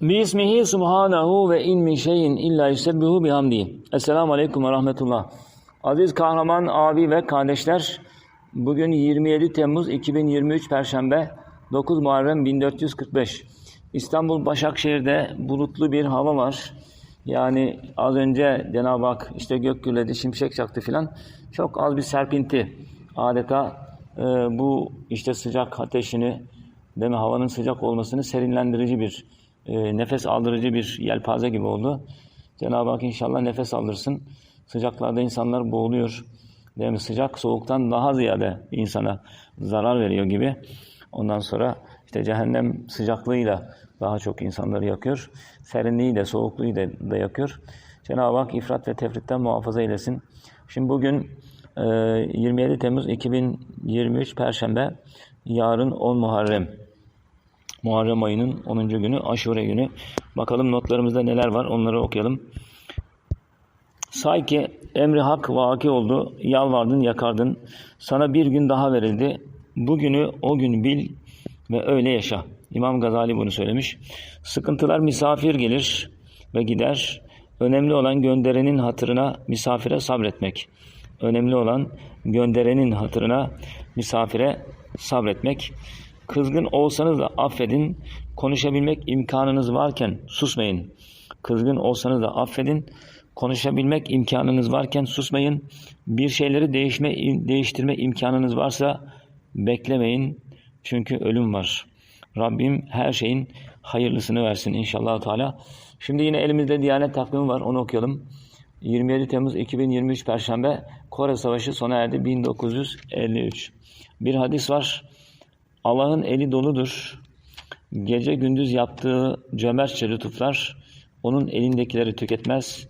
Bismihi subhanahu ve in min şeyin illa yusebbihu bihamdi. Esselamu aleyküm ve rahmetullah. Aziz kahraman abi ve kardeşler, bugün 27 Temmuz 2023 Perşembe, 9 Muharrem 1445. İstanbul Başakşehir'de bulutlu bir hava var. Yani az önce Cenab-ı Hak işte gök gürledi, şimşek çaktı filan. Çok az bir serpinti. Adeta e, bu işte sıcak ateşini, değil mi, havanın sıcak olmasını serinlendirici bir, e, nefes aldırıcı bir yelpaze gibi oldu. Cenab-ı Hak inşallah nefes aldırsın. Sıcaklarda insanlar boğuluyor. Değil mi? Sıcak soğuktan daha ziyade insana zarar veriyor gibi. Ondan sonra işte cehennem sıcaklığıyla daha çok insanları yakıyor. Serinliği de soğukluğu da, da yakıyor. Cenab-ı Hak ifrat ve tefritten muhafaza eylesin. Şimdi bugün e, 27 Temmuz 2023 Perşembe, yarın 10 Muharrem. Muharrem ayının 10. günü, aşure günü. Bakalım notlarımızda neler var onları okuyalım. Say ki emri hak vaki oldu, yalvardın yakardın. Sana bir gün daha verildi. Bugünü o gün bil ve öyle yaşa. İmam Gazali bunu söylemiş. Sıkıntılar misafir gelir ve gider. Önemli olan gönderenin hatırına misafire sabretmek. Önemli olan gönderenin hatırına misafire sabretmek. Kızgın olsanız da affedin. Konuşabilmek imkanınız varken susmayın. Kızgın olsanız da affedin. Konuşabilmek imkanınız varken susmayın. Bir şeyleri değişme, değiştirme imkanınız varsa beklemeyin. Çünkü ölüm var. Rabbim her şeyin hayırlısını versin inşallah Teala. Şimdi yine elimizde Diyanet takvimi var. Onu okuyalım. 27 Temmuz 2023 Perşembe Kore Savaşı sona erdi 1953. Bir hadis var. Allah'ın eli doludur. Gece gündüz yaptığı cömertçe lütuflar onun elindekileri tüketmez.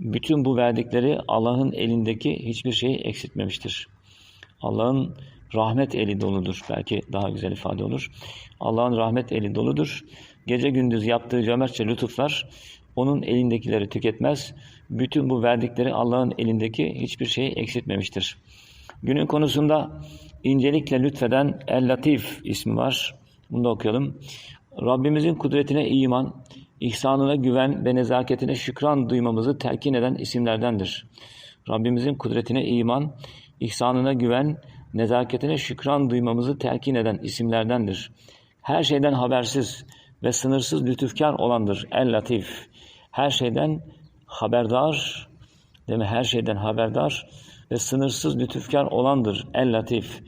Bütün bu verdikleri Allah'ın elindeki hiçbir şeyi eksiltmemiştir. Allah'ın rahmet eli doludur. Belki daha güzel ifade olur. Allah'ın rahmet eli doludur. Gece gündüz yaptığı cömertçe lütuflar onun elindekileri tüketmez. Bütün bu verdikleri Allah'ın elindeki hiçbir şeyi eksiltmemiştir. Günün konusunda incelikle lütfeden El-Latif ismi var. Bunu da okuyalım. Rabbimizin kudretine iman, ihsanına güven ve nezaketine şükran duymamızı telkin eden isimlerdendir. Rabbimizin kudretine iman, ihsanına güven, nezaketine şükran duymamızı telkin eden isimlerdendir. Her şeyden habersiz ve sınırsız lütufkar olandır El-Latif. Her şeyden haberdar, değil mi? Her şeyden haberdar ve sınırsız lütufkar olandır El-Latif.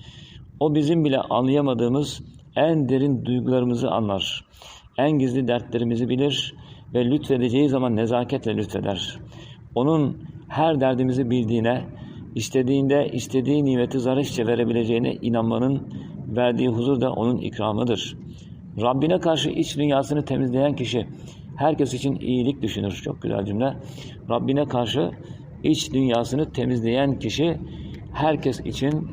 O bizim bile anlayamadığımız en derin duygularımızı anlar. En gizli dertlerimizi bilir ve lütfedeceği zaman nezaketle lütfeder. Onun her derdimizi bildiğine, istediğinde istediği nimeti zarifçe verebileceğine inanmanın verdiği huzur da onun ikramıdır. Rabbine karşı iç dünyasını temizleyen kişi herkes için iyilik düşünür. Çok güzel cümle. Rabbine karşı iç dünyasını temizleyen kişi herkes için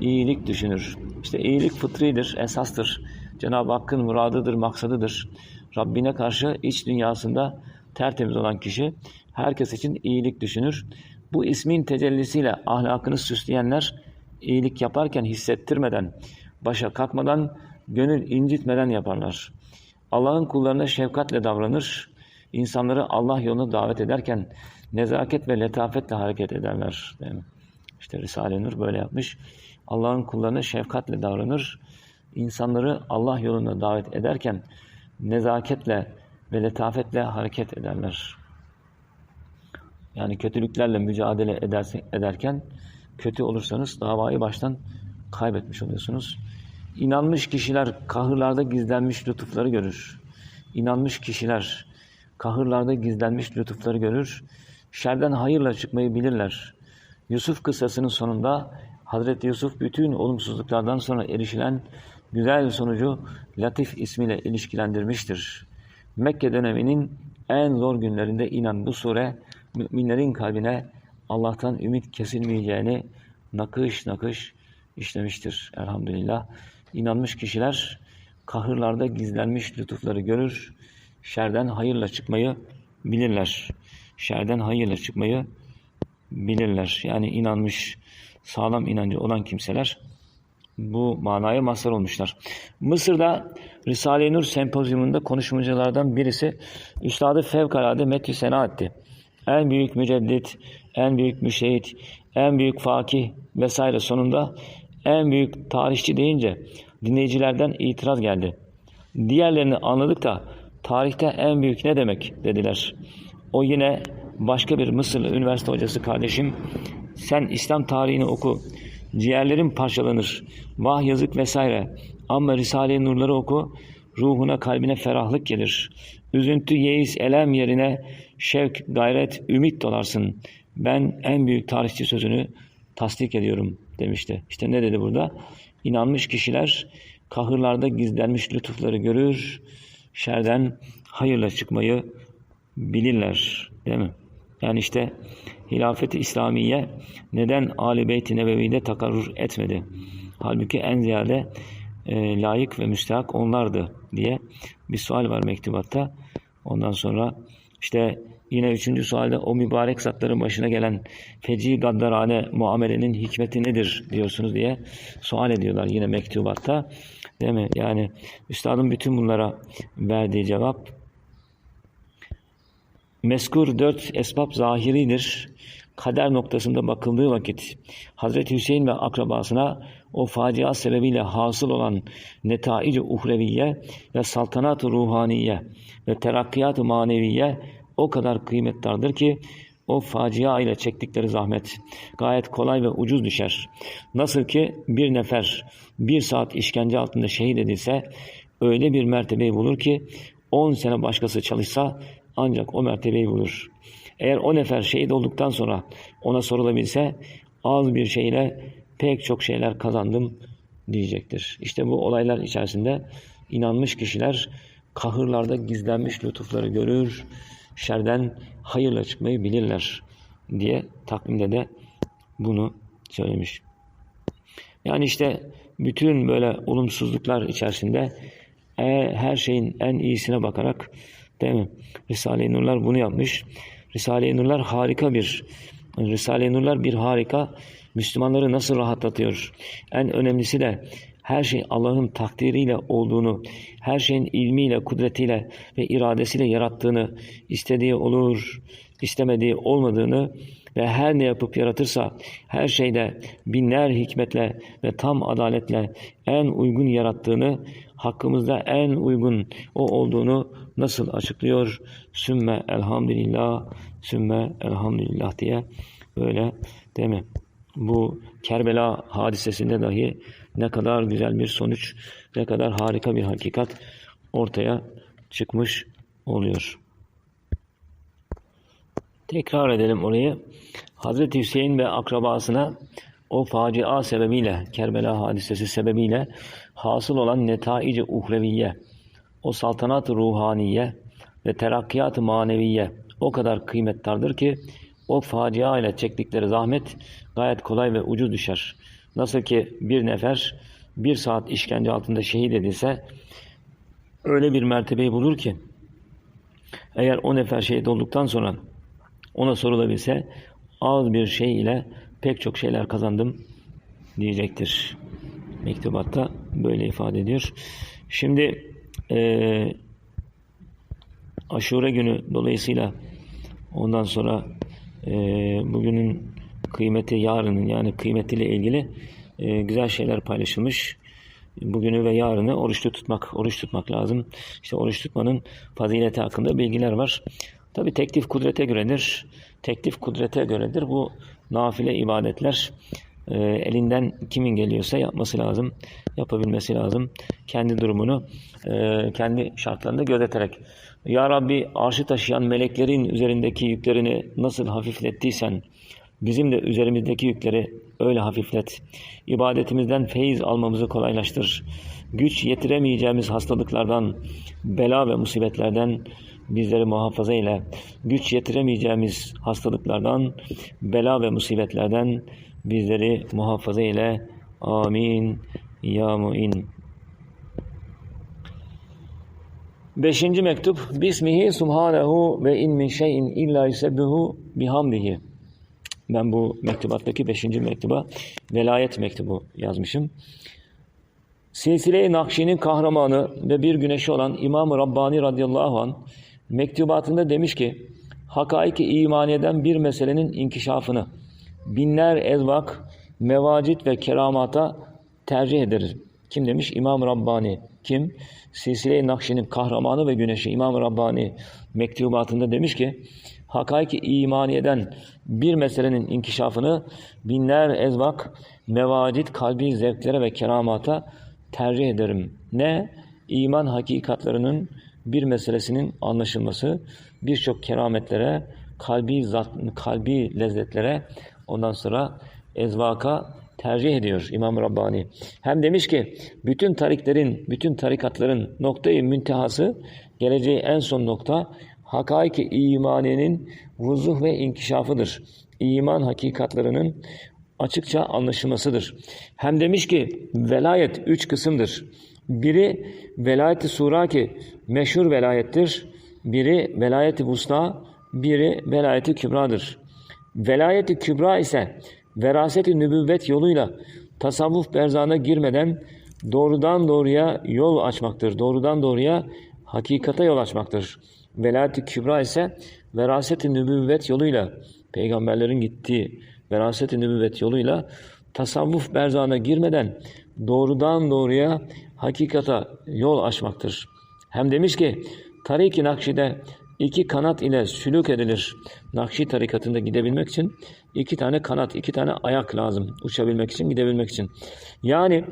iyilik düşünür. İşte iyilik fıtridir, esastır. Cenab-ı Hakk'ın muradıdır, maksadıdır. Rabbine karşı iç dünyasında tertemiz olan kişi herkes için iyilik düşünür. Bu ismin tecellisiyle ahlakını süsleyenler iyilik yaparken hissettirmeden, başa kalkmadan, gönül incitmeden yaparlar. Allah'ın kullarına şefkatle davranır, insanları Allah yoluna davet ederken nezaket ve letafetle hareket ederler. Mi? İşte Risale-i Nur böyle yapmış. Allah'ın kullarına şefkatle davranır, insanları Allah yoluna davet ederken nezaketle ve letafetle hareket ederler. Yani kötülüklerle mücadele ederken kötü olursanız davayı baştan kaybetmiş oluyorsunuz. İnanmış kişiler kahırlarda gizlenmiş lütufları görür. İnanmış kişiler kahırlarda gizlenmiş lütufları görür. Şerden hayırla çıkmayı bilirler. Yusuf kıssasının sonunda Hazreti Yusuf bütün olumsuzluklardan sonra erişilen güzel sonucu Latif ismiyle ilişkilendirmiştir. Mekke döneminin en zor günlerinde inen bu sure müminlerin kalbine Allah'tan ümit kesilmeyeceğini nakış nakış işlemiştir elhamdülillah. İnanmış kişiler kahırlarda gizlenmiş lütufları görür, şerden hayırla çıkmayı bilirler. Şerden hayırla çıkmayı bilirler. Yani inanmış, sağlam inancı olan kimseler bu manaya mazhar olmuşlar. Mısır'da Risale-i Nur sempozyumunda konuşmacılardan birisi üstadı fevkalade metü sena etti. En büyük müceddit, en büyük müşehit, en büyük fakih vesaire sonunda en büyük tarihçi deyince dinleyicilerden itiraz geldi. Diğerlerini anladık da tarihte en büyük ne demek dediler. O yine başka bir Mısırlı üniversite hocası kardeşim sen İslam tarihini oku. Ciğerlerin parçalanır. Vah yazık vesaire. Ama Risale-i Nurları oku. Ruhuna kalbine ferahlık gelir. Üzüntü, yeis, elem yerine şevk, gayret, ümit dolarsın. Ben en büyük tarihçi sözünü tasdik ediyorum demişti. İşte ne dedi burada? İnanmış kişiler kahırlarda gizlenmiş lütufları görür, şerden hayırla çıkmayı bilirler. Değil mi? Yani işte hilafeti İslamiye neden Ali Beyt-i Nebevi'de takarrur etmedi? Halbuki en ziyade e, layık ve müstehak onlardı diye bir sual var mektubatta. Ondan sonra işte yine üçüncü sualde o mübarek zatların başına gelen feci gaddarane muamelenin hikmeti nedir diyorsunuz diye sual ediyorlar yine mektubatta. Değil mi? Yani üstadın bütün bunlara verdiği cevap Meskur dört esbab zahiridir. Kader noktasında bakıldığı vakit Hazreti Hüseyin ve akrabasına o facia sebebiyle hasıl olan netaic-i uhreviye ve saltanat-ı ruhaniye ve terakkiyat-ı maneviye o kadar kıymettardır ki o facia ile çektikleri zahmet gayet kolay ve ucuz düşer. Nasıl ki bir nefer bir saat işkence altında şehit edilse öyle bir mertebeyi bulur ki 10 sene başkası çalışsa ancak o mertebeyi bulur. Eğer o nefer şehit olduktan sonra ona sorulabilse az bir şeyle pek çok şeyler kazandım diyecektir. İşte bu olaylar içerisinde inanmış kişiler kahırlarda gizlenmiş lütufları görür, şerden hayırla çıkmayı bilirler diye takvimde de bunu söylemiş. Yani işte bütün böyle olumsuzluklar içerisinde e, her şeyin en iyisine bakarak değil mi? Risale-i Nurlar bunu yapmış. Risale-i Nurlar harika bir Risale-i Nurlar bir harika Müslümanları nasıl rahatlatıyor? En önemlisi de her şey Allah'ın takdiriyle olduğunu, her şeyin ilmiyle, kudretiyle ve iradesiyle yarattığını, istediği olur, istemediği olmadığını ve her ne yapıp yaratırsa her şeyde binler hikmetle ve tam adaletle en uygun yarattığını, hakkımızda en uygun o olduğunu nasıl açıklıyor? Sümme elhamdülillah, sümme elhamdülillah diye böyle değil mi? Bu Kerbela hadisesinde dahi ne kadar güzel bir sonuç, ne kadar harika bir hakikat ortaya çıkmış oluyor. Tekrar edelim orayı. Hazreti Hüseyin ve akrabasına o facia sebebiyle, Kerbela hadisesi sebebiyle hasıl olan netaic-i uhreviye, o saltanat-ı ruhaniye ve terakkiyat-ı maneviye o kadar kıymettardır ki o facia ile çektikleri zahmet gayet kolay ve ucuz düşer. Nasıl ki bir nefer bir saat işkence altında şehit edilse öyle bir mertebeyi bulur ki eğer o nefer şehit olduktan sonra ona sorulabilse az bir şey ile pek çok şeyler kazandım diyecektir. Mektubatta böyle ifade ediyor. Şimdi e, aşure günü dolayısıyla ondan sonra e, bugünün kıymeti yarının yani kıymetiyle ilgili e, güzel şeyler paylaşılmış. Bugünü ve yarını oruçlu tutmak, oruç tutmak lazım. İşte oruç tutmanın fazileti hakkında bilgiler var. Tabi teklif kudrete göredir. Teklif kudrete göredir. Bu nafile ibadetler e, elinden kimin geliyorsa yapması lazım. Yapabilmesi lazım. Kendi durumunu e, kendi şartlarında gözeterek. Ya Rabbi arşı taşıyan meleklerin üzerindeki yüklerini nasıl hafiflettiysen bizim de üzerimizdeki yükleri öyle hafiflet. İbadetimizden feyiz almamızı kolaylaştır. Güç yetiremeyeceğimiz hastalıklardan, bela ve musibetlerden bizleri muhafaza ile. Güç yetiremeyeceğimiz hastalıklardan, bela ve musibetlerden bizleri muhafaza ile. Amin. Ya mu'in. Beşinci mektup. Bismihi subhanehu ve in min şeyin illa yusebbihu bihamdihi. Ben bu mektubattaki beşinci mektuba velayet mektubu yazmışım. Silsile-i Nakşi'nin kahramanı ve bir güneşi olan İmam-ı Rabbani radıyallahu an mektubatında demiş ki, hakaiki imaniyeden bir meselenin inkişafını binler ezvak, mevacit ve keramata tercih ederiz. Kim demiş? İmam Rabbani. Kim? Silsile-i Nakşi'nin kahramanı ve güneşi İmam Rabbani mektubatında demiş ki, hakaiki imaniyeden bir meselenin inkişafını binler ezvak, mevacit, kalbi zevklere ve keramata tercih ederim. Ne? İman hakikatlarının bir meselesinin anlaşılması, birçok kerametlere, kalbi zat, kalbi lezzetlere, ondan sonra ezvaka tercih ediyor İmam Rabbani. Hem demiş ki bütün tariklerin, bütün tarikatların noktayı müntehası, geleceği en son nokta hakaiki imanenin vuzuh ve inkişafıdır. İman hakikatlarının açıkça anlaşılmasıdır. Hem demiş ki velayet üç kısımdır. Biri velayeti sura ki meşhur velayettir. Biri velayeti vusta, biri velayeti kübradır. Velayeti kübra ise veraseti nübüvvet yoluyla tasavvuf berzana girmeden doğrudan doğruya yol açmaktır. Doğrudan doğruya hakikate yol açmaktır. Velayeti kübra ise veraseti nübüvvet yoluyla peygamberlerin gittiği veraseti nübüvvet yoluyla tasavvuf berzana girmeden doğrudan doğruya hakikata yol açmaktır. Hem demiş ki Tarik-i Nakşi'de iki kanat ile sülük edilir. Nakşi tarikatında gidebilmek için iki tane kanat, iki tane ayak lazım. Uçabilmek için, gidebilmek için. Yani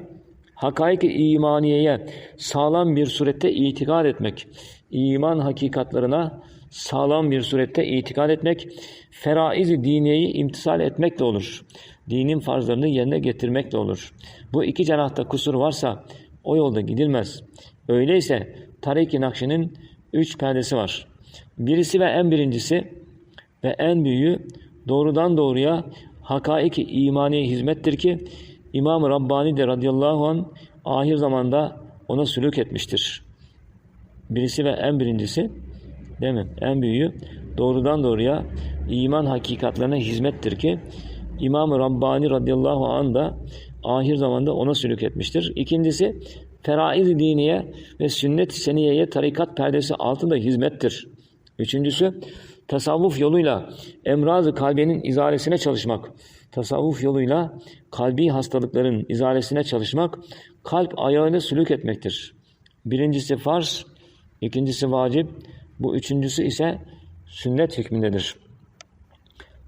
hakaik-i imaniyeye sağlam bir surette itikad etmek, iman hakikatlarına sağlam bir surette itikad etmek, feraiz-i diniyeyi imtisal etmekle olur. Dinin farzlarını yerine getirmekle olur. Bu iki cenahta kusur varsa o yolda gidilmez. Öyleyse Tarik-i Nakşi'nin üç perdesi var. Birisi ve en birincisi ve en büyüğü doğrudan doğruya hakaik-i imaniye hizmettir ki İmam-ı Rabbani de radıyallahu an ahir zamanda ona sülük etmiştir. Birisi ve en birincisi değil mi? En büyüğü doğrudan doğruya iman hakikatlerine hizmettir ki İmam-ı Rabbani radıyallahu an da ahir zamanda ona sülük etmiştir. İkincisi feraiz diniye ve sünnet-i seniyeye tarikat perdesi altında hizmettir. Üçüncüsü tasavvuf yoluyla emraz-ı kalbenin izalesine çalışmak. Tasavvuf yoluyla kalbi hastalıkların izalesine çalışmak, kalp ayağını sülük etmektir. Birincisi farz, ikincisi vacip, bu üçüncüsü ise sünnet hükmündedir.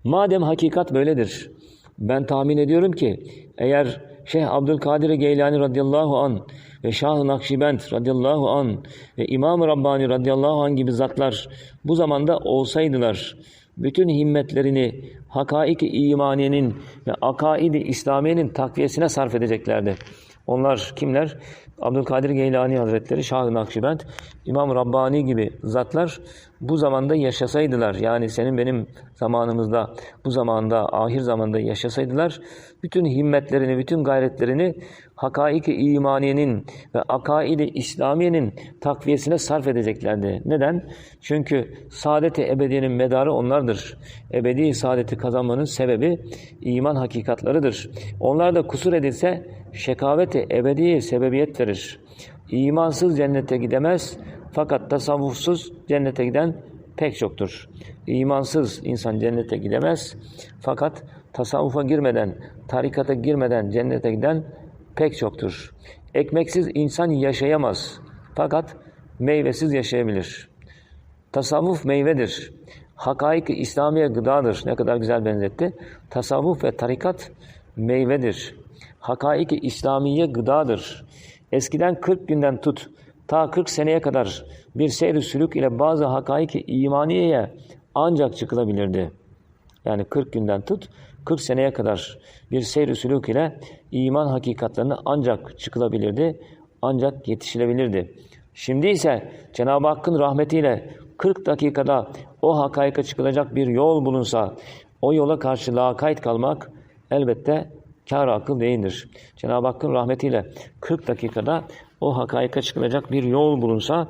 Madem hakikat böyledir, ben tahmin ediyorum ki eğer Şeyh Abdülkadir Geylani radıyallahu an ve Şah-ı Nakşibend radıyallahu an ve İmam-ı Rabbani radıyallahu an gibi zatlar bu zamanda olsaydılar bütün himmetlerini hakaik-i imaniyenin ve akaid-i İslamiyenin takviyesine sarf edeceklerdi. Onlar kimler? Abdülkadir Geylani Hazretleri, Şah-ı Nakşibend, İmam Rabbani gibi zatlar bu zamanda yaşasaydılar, yani senin benim zamanımızda, bu zamanda, ahir zamanda yaşasaydılar, bütün himmetlerini, bütün gayretlerini hakaik-i imaniyenin ve akaid-i İslamiyenin takviyesine sarf edeceklerdi. Neden? Çünkü saadet-i ebediyenin medarı onlardır. Ebedi saadeti kazanmanın sebebi iman hakikatlarıdır. Onlar da kusur edilse şekaveti ebedi sebebiyet verir. İmansız cennete gidemez fakat tasavvufsuz cennete giden pek çoktur. İmansız insan cennete gidemez fakat tasavvufa girmeden, tarikata girmeden cennete giden pek çoktur. Ekmeksiz insan yaşayamaz fakat meyvesiz yaşayabilir. Tasavvuf meyvedir. Hakaik İslamiye gıdadır. Ne kadar güzel benzetti. Tasavvuf ve tarikat meyvedir. Hakaik-i İslamiye gıdadır. Eskiden 40 günden tut, ta 40 seneye kadar bir seyr sülük ile bazı hakaik-i imaniyeye ancak çıkılabilirdi. Yani 40 günden tut, 40 seneye kadar bir seyr sülük ile iman hakikatlerine ancak çıkılabilirdi, ancak yetişilebilirdi. Şimdi ise Cenab-ı Hakk'ın rahmetiyle 40 dakikada o hakaika çıkılacak bir yol bulunsa, o yola karşı lakayt kalmak elbette kar akıl değildir. Cenab-ı Hakk'ın rahmetiyle 40 dakikada o hakaika çıkılacak bir yol bulunsa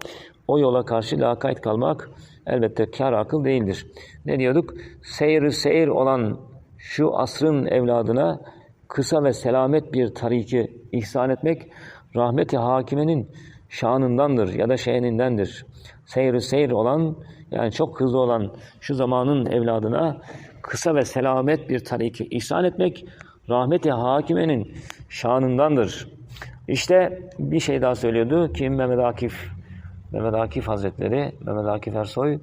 o yola karşı lakayt kalmak elbette kar akıl değildir. Ne diyorduk? Seyir seyir olan şu asrın evladına kısa ve selamet bir tariki ihsan etmek rahmeti hakimenin şanındandır ya da şeynindendir. Seyri seyir olan yani çok hızlı olan şu zamanın evladına kısa ve selamet bir tariki ihsan etmek rahmeti hakimenin şanındandır. İşte bir şey daha söylüyordu ki Mehmet Akif Mehmet Akif Hazretleri, Mehmet Akif Ersoy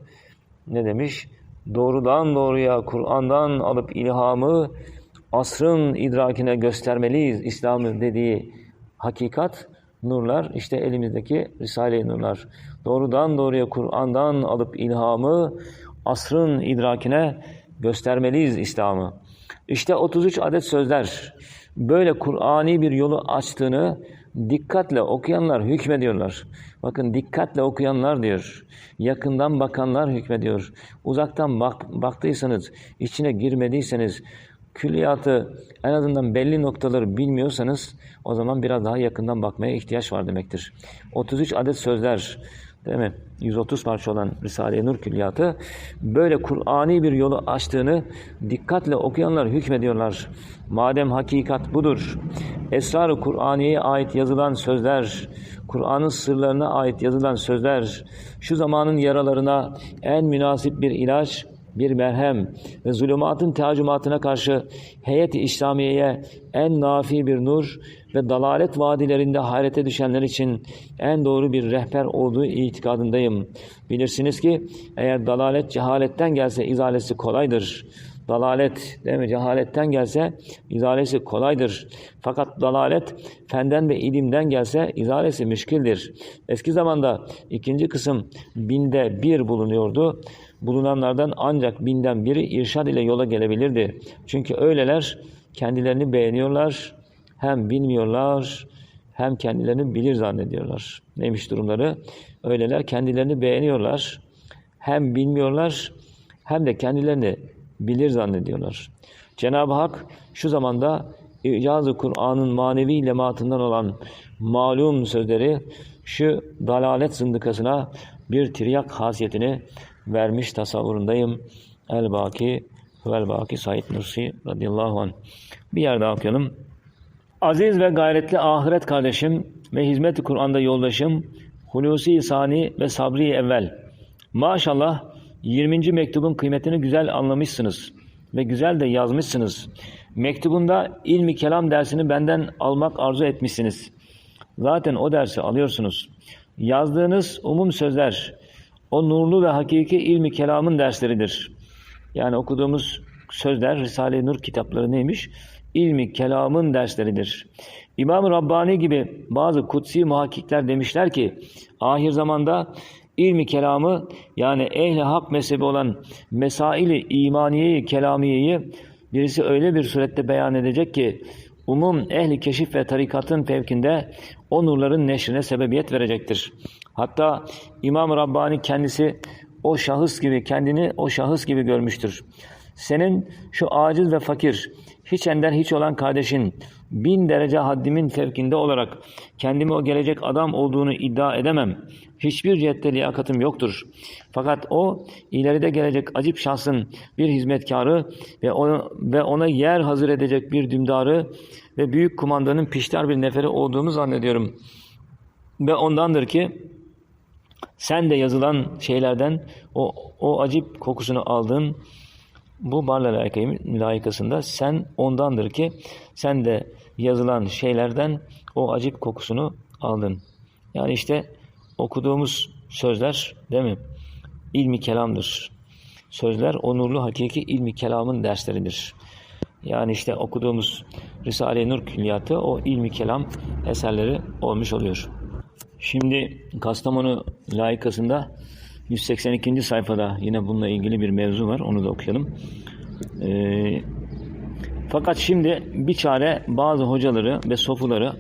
ne demiş? Doğrudan doğruya Kur'an'dan alıp ilhamı asrın idrakine göstermeliyiz İslam'ın dediği hakikat nurlar işte elimizdeki Risale-i Nurlar. Doğrudan doğruya Kur'an'dan alıp ilhamı asrın idrakine göstermeliyiz İslam'ı. İşte 33 adet sözler böyle Kur'ani bir yolu açtığını dikkatle okuyanlar hükmediyorlar. Bakın dikkatle okuyanlar diyor. Yakından bakanlar hükmediyor. Uzaktan bak, baktıysanız, içine girmediyseniz, külliyatı en azından belli noktaları bilmiyorsanız o zaman biraz daha yakından bakmaya ihtiyaç var demektir. 33 adet sözler değil mi? 130 parça olan Risale-i Nur külliyatı böyle Kur'ani bir yolu açtığını dikkatle okuyanlar hükmediyorlar. Madem hakikat budur, Esrar-ı Kur'aniye'ye ait yazılan sözler, Kur'an'ın sırlarına ait yazılan sözler, şu zamanın yaralarına en münasip bir ilaç, bir merhem ve zulümatın tercümatına karşı heyet-i İslamiye'ye en nafi bir nur ve dalalet vadilerinde hayrete düşenler için en doğru bir rehber olduğu itikadındayım. Bilirsiniz ki eğer dalalet cehaletten gelse izalesi kolaydır. Dalalet değil mi? Cehaletten gelse izalesi kolaydır. Fakat dalalet fenden ve ilimden gelse izalesi müşkildir. Eski zamanda ikinci kısım binde bir bulunuyordu. Bulunanlardan ancak binden biri irşad ile yola gelebilirdi. Çünkü öyleler kendilerini beğeniyorlar, hem bilmiyorlar hem kendilerini bilir zannediyorlar. Neymiş durumları? Öyleler kendilerini beğeniyorlar, hem bilmiyorlar hem de kendilerini bilir zannediyorlar. Cenab-ı Hak şu zamanda İcaz-ı Kur'an'ın manevi lematından olan malum sözleri şu dalalet zındıkasına bir tiryak hasiyetini vermiş tasavvurundayım. El-Baki vel-Baki Said Nursi radıyallahu anh. Bir yer daha okuyalım. Aziz ve gayretli ahiret kardeşim ve hizmet-i Kur'an'da yoldaşım Hulusi Sani ve Sabri Evvel. Maşallah 20. mektubun kıymetini güzel anlamışsınız ve güzel de yazmışsınız. Mektubunda ilmi kelam dersini benden almak arzu etmişsiniz. Zaten o dersi alıyorsunuz. Yazdığınız umum sözler o nurlu ve hakiki ilmi kelamın dersleridir. Yani okuduğumuz sözler Risale-i Nur kitapları neymiş? İlmi kelamın dersleridir. İmam Rabbani gibi bazı kutsi muhakkikler demişler ki ahir zamanda ilmi kelamı yani ehli hak mezhebi olan mesaili imaniyeyi kelamiyeyi birisi öyle bir surette beyan edecek ki umum ehli keşif ve tarikatın fevkinde o nurların neşrine sebebiyet verecektir. Hatta İmam Rabbani kendisi o şahıs gibi kendini o şahıs gibi görmüştür. Senin şu aciz ve fakir, hiç ender hiç olan kardeşin bin derece haddimin fevkinde olarak kendimi o gelecek adam olduğunu iddia edemem. Hiçbir cihette liyakatım yoktur. Fakat o ileride gelecek acip şahsın bir hizmetkarı ve ona, ve ona yer hazır edecek bir dümdarı ve büyük kumandanın piştar bir neferi olduğumu zannediyorum. Ve ondandır ki sen de yazılan şeylerden o, o acip kokusunu aldın. Bu Barla layıkasında sen ondandır ki sen de yazılan şeylerden o acip kokusunu aldın. Yani işte okuduğumuz sözler değil mi? İlmi kelamdır. Sözler onurlu hakiki ilmi kelamın dersleridir. Yani işte okuduğumuz Risale-i Nur külliyatı o ilmi kelam eserleri olmuş oluyor. Şimdi Kastamonu layıkasında 182. sayfada yine bununla ilgili bir mevzu var. Onu da okuyalım. Ee, fakat şimdi bir çare bazı hocaları ve sofuları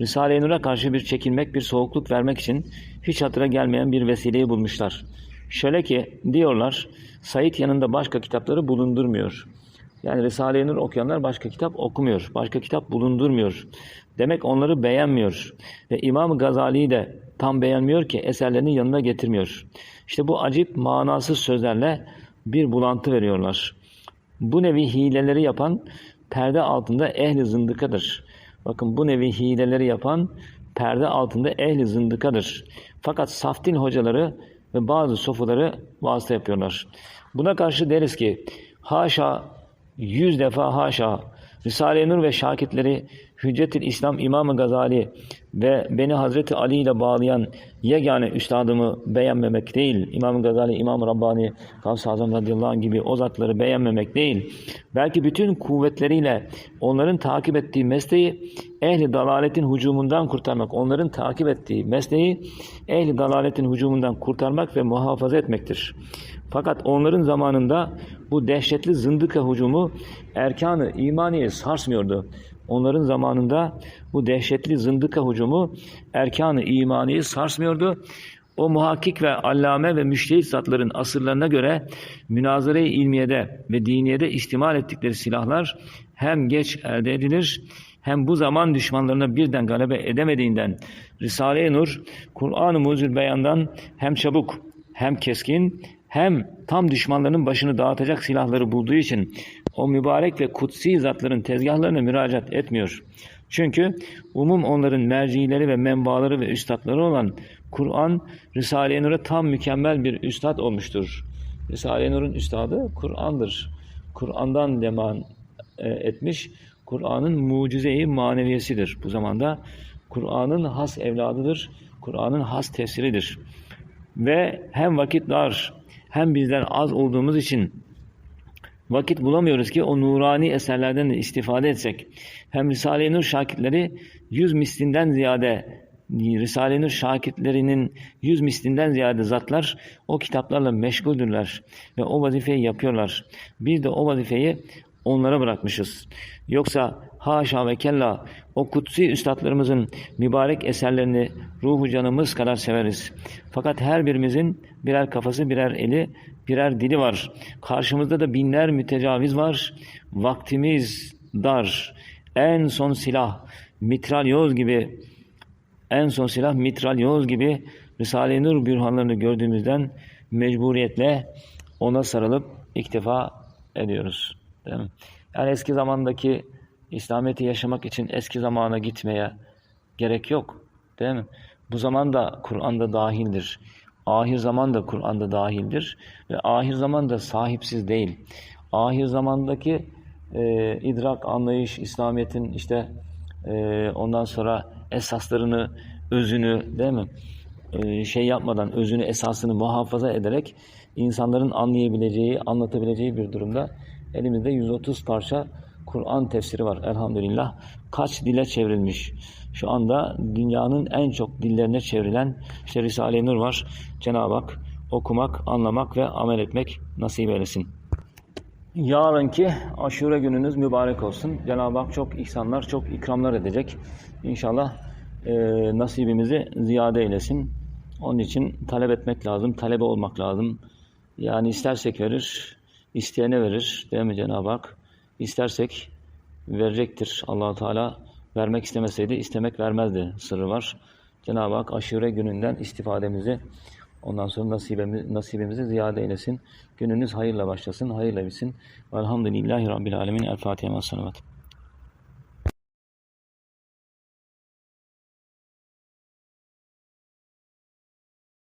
Risale-i Nur'a karşı bir çekilmek, bir soğukluk vermek için hiç hatıra gelmeyen bir vesileyi bulmuşlar. Şöyle ki diyorlar, Said yanında başka kitapları bulundurmuyor. Yani Risale-i Nur okuyanlar başka kitap okumuyor, başka kitap bulundurmuyor. Demek onları beğenmiyor. Ve İmam Gazali'yi de tam beğenmiyor ki eserlerini yanına getirmiyor. İşte bu acip manasız sözlerle bir bulantı veriyorlar. Bu nevi hileleri yapan perde altında ehli zındıkadır. Bakın bu nevi hileleri yapan perde altında ehli zındıkadır. Fakat saftin hocaları ve bazı sofuları vasıta yapıyorlar. Buna karşı deriz ki haşa yüz defa haşa Risale-i Nur ve şakitleri Hüccetül İslam İmam-ı Gazali ve beni Hazreti Ali ile bağlayan yegane üstadımı beğenmemek değil, İmam-ı Gazali, İmam-ı Rabbani, Gavs-ı Azam radıyallahu anh gibi o zatları beğenmemek değil, belki bütün kuvvetleriyle onların takip ettiği mesleği ehli dalaletin hücumundan kurtarmak, onların takip ettiği mesleği ehli dalaletin hücumundan kurtarmak ve muhafaza etmektir. Fakat onların zamanında bu dehşetli zındıka hücumu erkanı imaniye sarsmıyordu. Onların zamanında bu dehşetli zındıka hücumu erkanı imaniyi sarsmıyordu. O muhakkik ve allame ve müştehit zatların asırlarına göre münazara-i ilmiyede ve diniyede istimal ettikleri silahlar hem geç elde edilir hem bu zaman düşmanlarına birden galebe edemediğinden Risale-i Nur, Kur'an-ı Muzül Beyan'dan hem çabuk hem keskin hem tam düşmanların başını dağıtacak silahları bulduğu için o mübarek ve kutsi zatların tezgahlarına müracaat etmiyor. Çünkü umum onların mercileri ve menbaları ve üstadları olan Kur'an, Risale-i Nur'a tam mükemmel bir üstad olmuştur. Risale-i Nur'un üstadı Kur'an'dır. Kur'an'dan deman e, etmiş, Kur'an'ın mucize-i maneviyesidir. Bu zamanda Kur'an'ın has evladıdır, Kur'an'ın has tefsiridir. Ve hem vakit dar, hem bizler az olduğumuz için vakit bulamıyoruz ki o nurani eserlerden de istifade etsek. Hem Risale-i Nur şakitleri yüz mislinden ziyade Risale-i Nur şakitlerinin yüz mislinden ziyade zatlar o kitaplarla meşguldürler ve o vazifeyi yapıyorlar. Biz de o vazifeyi onlara bırakmışız. Yoksa haşa ve kella o kutsi üstadlarımızın mübarek eserlerini ruhu canımız kadar severiz. Fakat her birimizin birer kafası, birer eli, birer dili var. Karşımızda da binler mütecaviz var. Vaktimiz dar. En son silah mitralyoz gibi en son silah mitralyoz gibi Risale-i Nur bürhanlarını gördüğümüzden mecburiyetle ona sarılıp iktifa ediyoruz. Değil mi? Yani eski zamandaki İslamiyet'i yaşamak için eski zamana gitmeye gerek yok. Değil mi? Bu zaman da Kur'an'da dahildir. Ahir zaman da Kur'an'da dahildir. Ve ahir zaman da sahipsiz değil. Ahir zamandaki e, idrak, anlayış, İslamiyet'in işte e, ondan sonra esaslarını, özünü değil mi? E, şey yapmadan, özünü, esasını muhafaza ederek insanların anlayabileceği, anlatabileceği bir durumda elimizde 130 parça Kur'an tefsiri var elhamdülillah. Kaç dile çevrilmiş. Şu anda dünyanın en çok dillerine çevrilen işte Risale-i Nur var. Cenab-ı Hak okumak, anlamak ve amel etmek nasip eylesin. Yarınki aşure gününüz mübarek olsun. Cenab-ı Hak çok ihsanlar, çok ikramlar edecek. İnşallah e, nasibimizi ziyade eylesin. Onun için talep etmek lazım, talebe olmak lazım. Yani istersek verir, isteyene verir değil mi Cenab-ı Hak? İstersek verecektir allah Teala. Vermek istemeseydi istemek vermezdi sırrı var. Cenab-ı Hak aşure gününden istifademizi ondan sonra nasibimizi, nasibimizi ziyade eylesin. Gününüz hayırla başlasın, hayırla bitsin. Velhamdülillahi Rabbil Alemin. El Fatiha. Salavat.